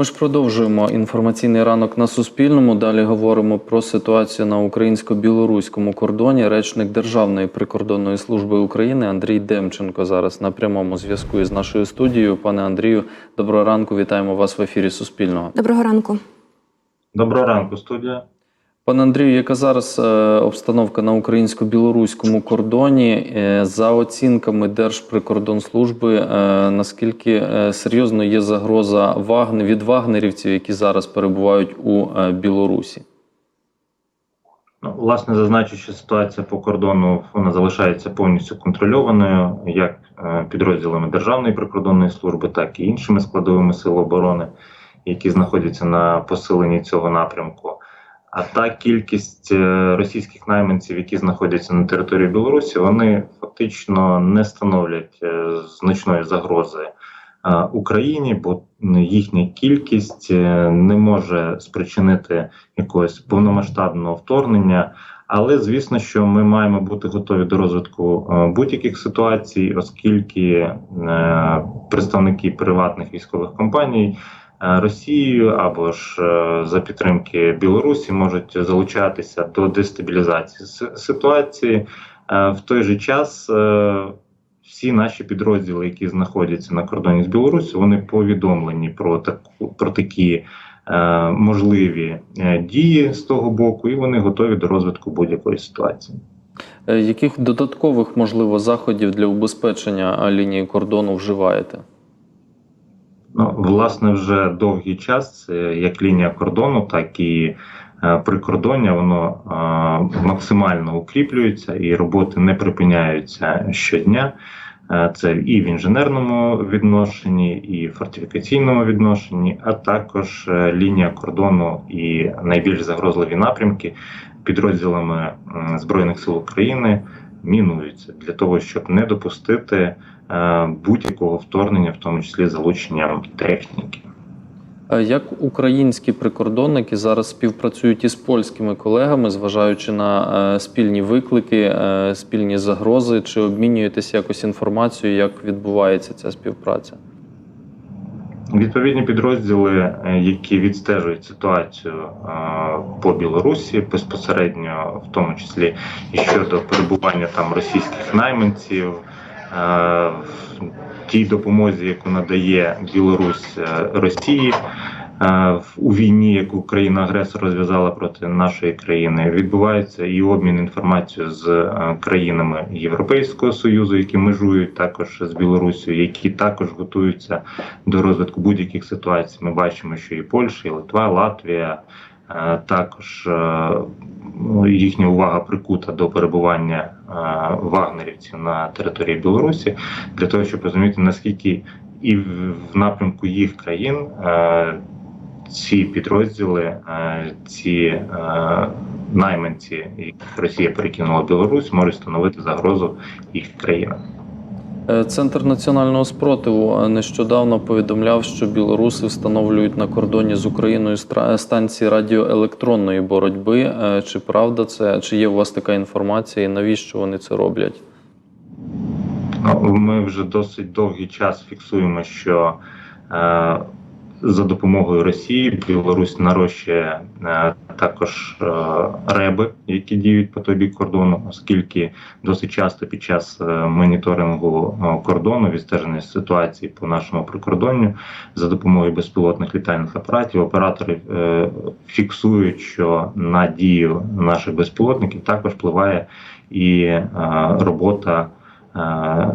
Ми ж продовжуємо інформаційний ранок на Суспільному. Далі говоримо про ситуацію на українсько-білоруському кордоні. Речник Державної прикордонної служби України Андрій Демченко зараз на прямому зв'язку із нашою студією. Пане Андрію, доброго ранку. Вітаємо вас в ефірі Суспільного. Доброго ранку. Доброго ранку, студія. Пане Андрію, яка зараз е, обстановка на українсько-білоруському кордоні? Е, За оцінками Держприкордонслужби, е, наскільки серйозно є загроза від вагнерівців, які зараз перебувають у Білорусі? Ну, власне, зазначу, що ситуація по кордону вона залишається повністю контрольованою, як підрозділами Державної прикордонної служби, так і іншими складовими сил оборони, які знаходяться на посиленні цього напрямку. А та кількість е, російських найманців, які знаходяться на території Білорусі, вони фактично не становлять е, значної загрози е, Україні, бо їхня кількість не може спричинити якогось повномасштабного вторгнення. Але звісно, що ми маємо бути готові до розвитку будь-яких ситуацій, оскільки представники приватних військових компаній Росією або ж е, за підтримки Білорусі можуть залучатися до дестабілізації ситуації. Е, В той же час е, всі наші підрозділи, які знаходяться на кордоні з Білорусі, вони повідомлені про таку про такі е, можливі е, дії з того боку, і вони готові до розвитку будь-якої ситуації. Е, Яких додаткових можливо заходів для убезпечення е, лінії кордону вживаєте? Ну, власне, вже довгий час е, як лінія кордону, так і е, прикордоння, воно е, максимально укріплюється і роботи не припиняються щодня. Це і в інженерному відношенні, і в фортифікаційному відношенні, а також лінія кордону і найбільш загрозливі напрямки підрозділами Збройних сил України мінуються для того, щоб не допустити будь-якого вторгнення, в тому числі залученням техніки. Е, Як українські прикордонники зараз співпрацюють із польськими колегами, зважаючи на е, спільні виклики, е, спільні загрози, чи обмінюєтесь якось інформацією, як відбувається ця співпраця? Відповідні підрозділи, е, які відстежують ситуацію е, по Білорусі, безпосередньо, в тому числі і щодо перебування там російських найманців, е, тій допомозі, яку надає Білорусь е, Росії. е, У війні, яку країна-агресор розв'язала проти нашої країни, відбувається і обмін інформацією з е, країнами Європейського союзу, які межують також з Білорусію, які також готуються до розвитку будь-яких ситуацій. Ми бачимо, що і Польща, і Литва, Латвія е, також е, ну, їхня увага прикута до перебування е, вагнерівців на території Білорусі для того, щоб розуміти наскільки і в напрямку їх країн. е, Ці підрозділи, е, ці е, найманці, яких Росія перекинула Білорусь, можуть становити загрозу їх країнам. Е, Центр національного спротиву е, нещодавно повідомляв, що білоруси встановлюють на кордоні з Україною станції радіоелектронної боротьби. Е, Чи правда це? Чи є у вас така інформація? І навіщо вони це роблять? Ну, Ми вже досить довгий час фіксуємо, що за допомогою Росії. Білорусь нарощує е, також е, реби, які діють по той бік кордону, оскільки досить часто під час е, моніторингу е, кордону відстеження ситуації по нашому прикордонню за допомогою безпілотних літальних апаратів оператори е, фіксують, що на дію наших безпілотників також впливає і е, робота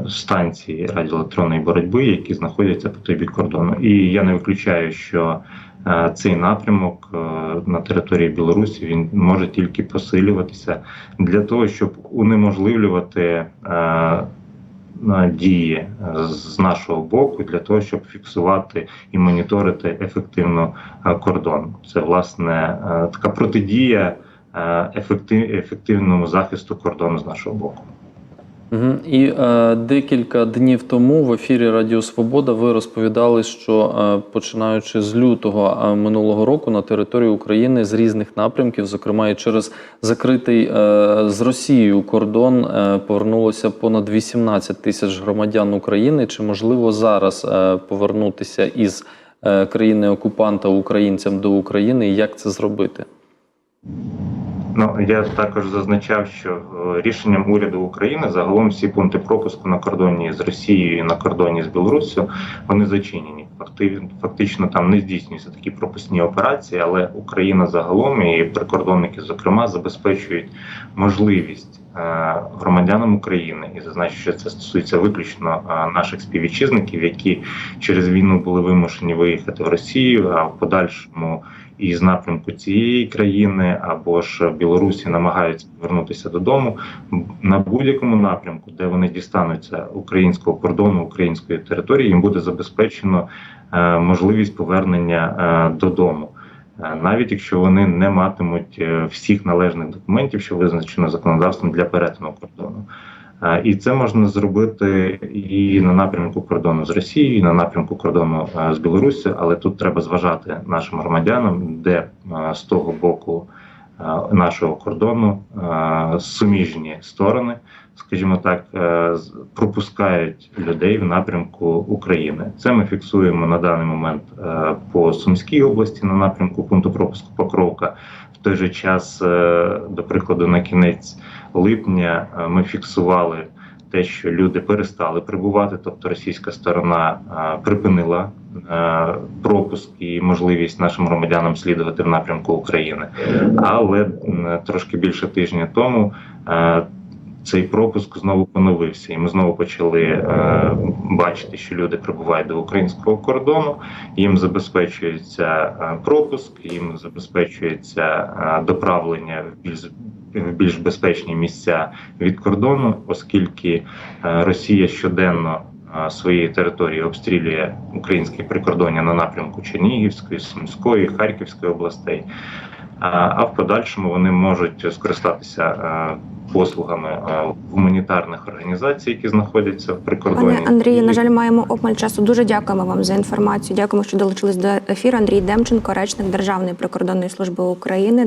станції радіоелектронної боротьби, які знаходяться по той бік кордону. І я не виключаю, що е, цей напрямок е, на території Білорусі він може тільки посилюватися для того, щоб унеможливлювати. е, Дії з нашого боку для того, щоб фіксувати і моніторити ефективно е, кордон. Це власне е, така протидія е, ефективному захисту кордону з нашого боку. І е, декілька днів тому в ефірі Радіо Свобода ви розповідали, що е, починаючи з лютого е, минулого року на території України з різних напрямків, зокрема і через закритий е, з Росією кордон, е, повернулося понад 18 тисяч громадян України. Чи можливо зараз е, повернутися із е, країни-окупанта українцям до України, і як це зробити? Ну я також зазначав, що е, рішенням уряду України загалом всі пункти пропуску на кордоні з Росією і на кордоні з Білоруссю вони зачинені. Факти- Фактично там не здійснюються такі пропускні операції, але Україна загалом і прикордонники, зокрема, забезпечують можливість громадянам України, і зазначу, що це стосується виключно е, наших співвітчизників, які через війну були вимушені виїхати в Росію, а в подальшому із напрямку цієї країни або ж Білорусі намагаються повернутися додому на будь-якому напрямку, де вони дістануться українського кордону, української території, їм буде забезпечено е, можливість повернення е, додому. Е, Навіть якщо вони не матимуть е, всіх належних документів, що визначено законодавством для перетину кордону, Е, і це можна зробити і на напрямку кордону з Росією, і на напрямку кордону з Білоруссю, але тут треба зважати нашим громадянам, де з того боку нашого кордону суміжні сторони, скажімо так, е, пропускають людей в напрямку України. Це ми фіксуємо на даний момент е, по Сумській області на напрямку пункту пропуску Покровка. В той же час, е, до прикладу, на кінець липня ми фіксували те, що люди перестали прибувати, тобто російська сторона припинила пропуск і можливість нашим громадянам слідувати в напрямку України. Але трошки більше тижня тому. Цей пропуск знову поновився, і ми знову почали е, бачити, що люди прибувають до українського кордону. Їм забезпечується е, пропуск, їм забезпечується е, доправлення в більш в більш безпечні місця від кордону, оскільки е, Росія щоденно своєї території обстрілює українське прикордоння на напрямку Чернігівської, Сумської, Харківської областей. А в подальшому вони можуть скористатися послугами е, гуманітарних організацій, які знаходяться в прикордоні. Пане Андрію, на жаль, маємо обмаль часу. Дуже дякуємо вам за інформацію. Дякуємо, що долучились до ефіру. Андрій Демченко, речник Державної прикордонної служби України.